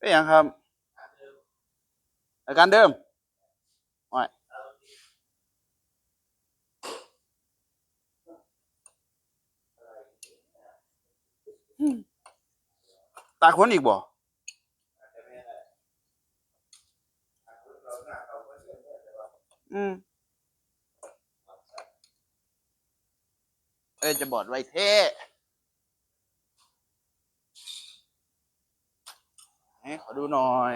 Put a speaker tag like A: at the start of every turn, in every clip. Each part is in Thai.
A: เป็นหยังครับ อาการเดิมโอ้ยตาขนอีกบ่อืมเอ้ยจะบอดไว้เท่ให้ขอ ดูหน่อย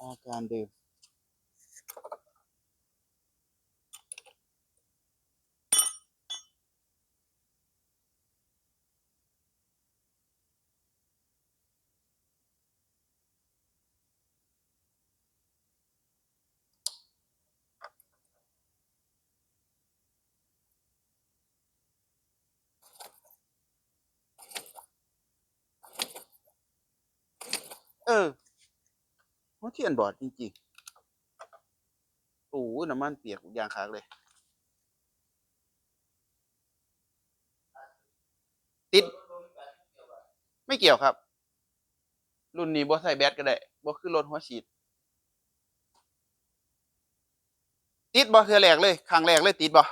A: อาการดื่ม เออหัวเทียนบอดจริงๆโอ้โหน้ำมันเปียกยางคากเลย ติด ไม่เกี่ยวครับ รุ่นนี้บ่ใส่แบตก็ได้บ่คือรถหัวฉีด ติดบ่เทื่อแรกเลยครั้งแรกเลยติดบ่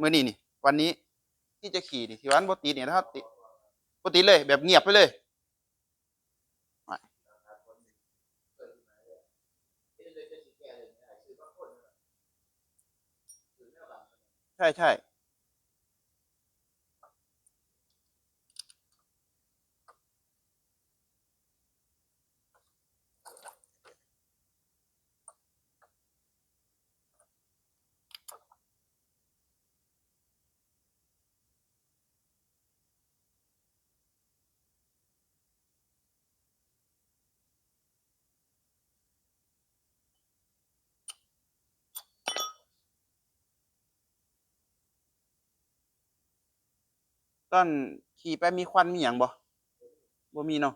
A: มื้อนี้นี่ วันนี้ที่จะขี่นี่ที่วันบ่ติดเนี่ยถ้าติด ปกติเลย แบบเงียบไปเลยใช่ใช่ ตอนขี่ไปมีควันมีหยังบ่บ่มีเนาะ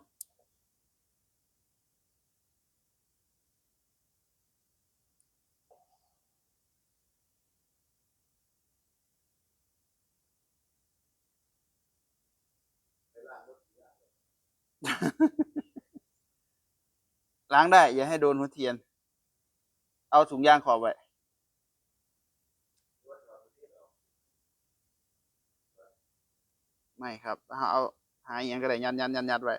A: ล้างได้ อย่าให้โดนหัวเทียน เอาถุงยางขอบไว้ ไม่ครับเอาเอาหาอย่างก็ได้ยันยันยันยัดไว้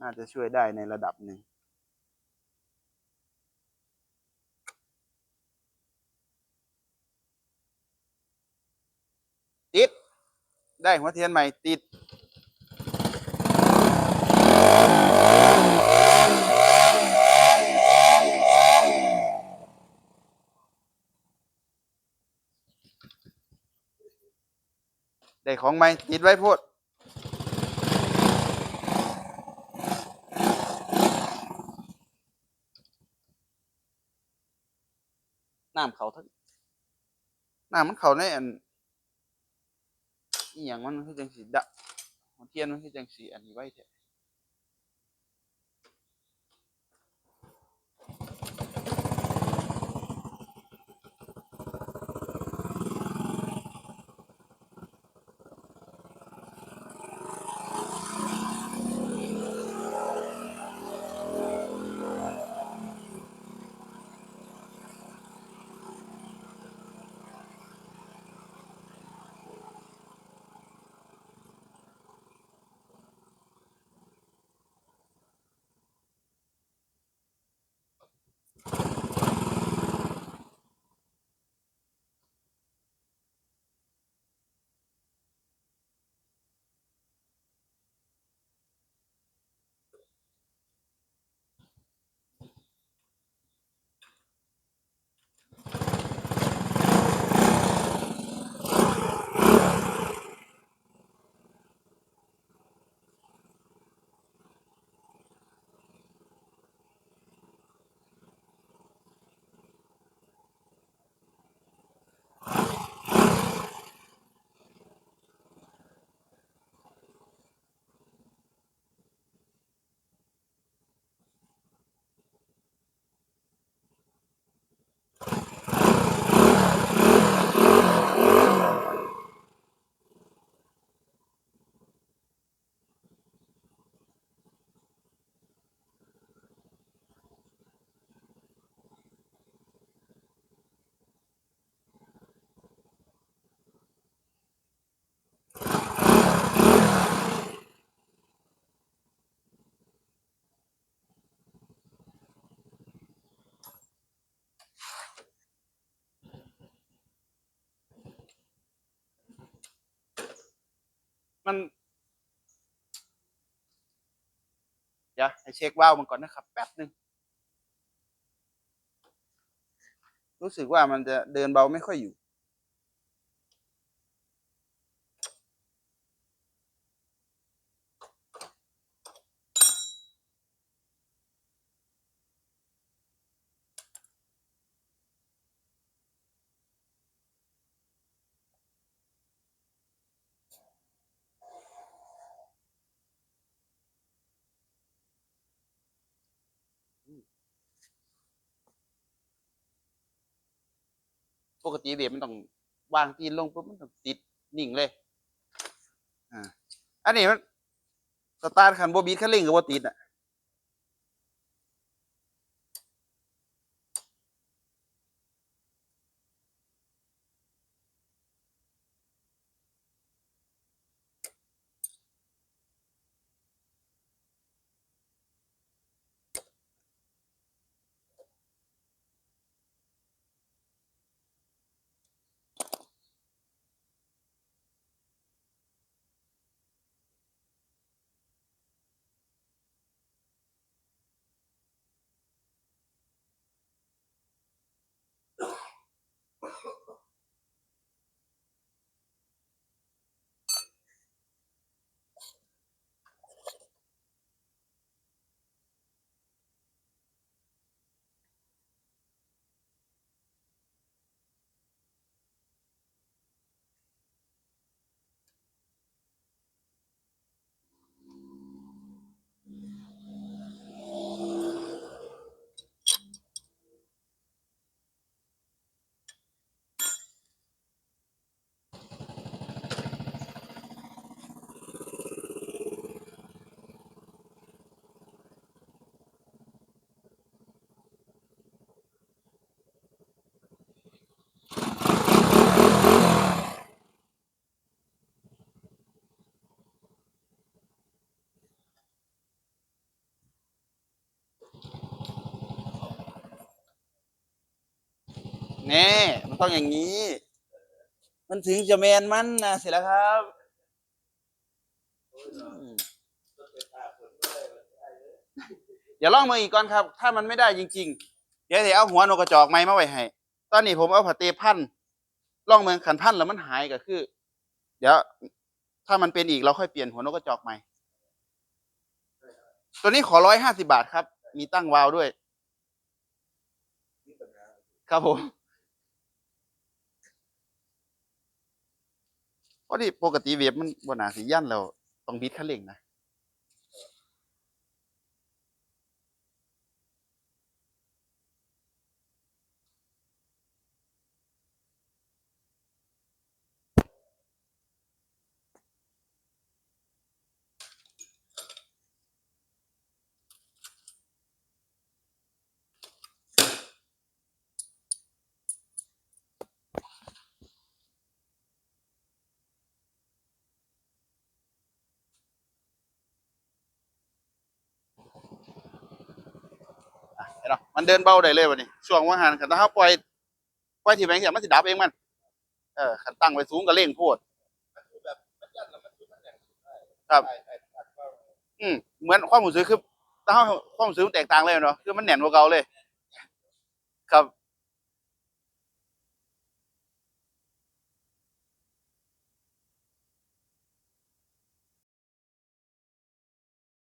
A: น่าจะช่วยได้ในระดับหนึ่งติด ได้หัวเทียนใหม่ติด ได้ของใหม่ติดไว้พูดน้ำเขาทั้งน้ำมันเขาในอันอีหยังมันคือจังสีดะหัวเทียนมันคือจังสีอันนี้ไว้แท้ดี๋ย เช็คว่าวมันก่อนนะครับ แป๊บหนึ่งรู้สึกว่ามันจะเดินเบาไม่ค่อยอยู่ ปกติเด็กมันต้องวางตีนลงปุ๊บมันต้องติดนิ่งเลย อ่า อันนี้มันสตาร์ทคันโบบีคันเร่งกับโบติดอะ แน่มันต้องอย่างนี้ มันถึงจะแมนมันนะเสร็จแล้วครับอืมเดี๋ยวลองมืออีกก่อนครับ ถ้ามันไม่ได้จริง ๆ เดี๋ยวเดี๋ยวเอาหัวนกกระจอกไม้มาไว้ให้ ตอนนี้ผมเอาผัดเตพันล่องเมืองขันพันแล้วมันหายก็คือ เดี๋ยว ถ้ามันเป็นอีกเราค่อยเปลี่ยนหัวนกกระจอกใหม่ ตัวนี้ขอร้อยห้าสิบาทครับ มีตั้งวาวด้วย ครับผม พราะที่ปกติเวฟมันบนหนาสียันแล้วต้องบิดคันเร่งนะ เนาะมันเดินเบาได้เลยวันนี้ช่วงว่างหันขันถ้าเขาปล่อยปล่อยที่แบงค์เสียมันสิดับเองมัน เออขันตั้งไว้สูงก็เร่งโพดครับ อืมเหมือนความรู้สึกคือถ้าเขาความรู้สึกมันแตกต่างเลยเนาะคือมันแน่นกว่าเก่าเลย ครับ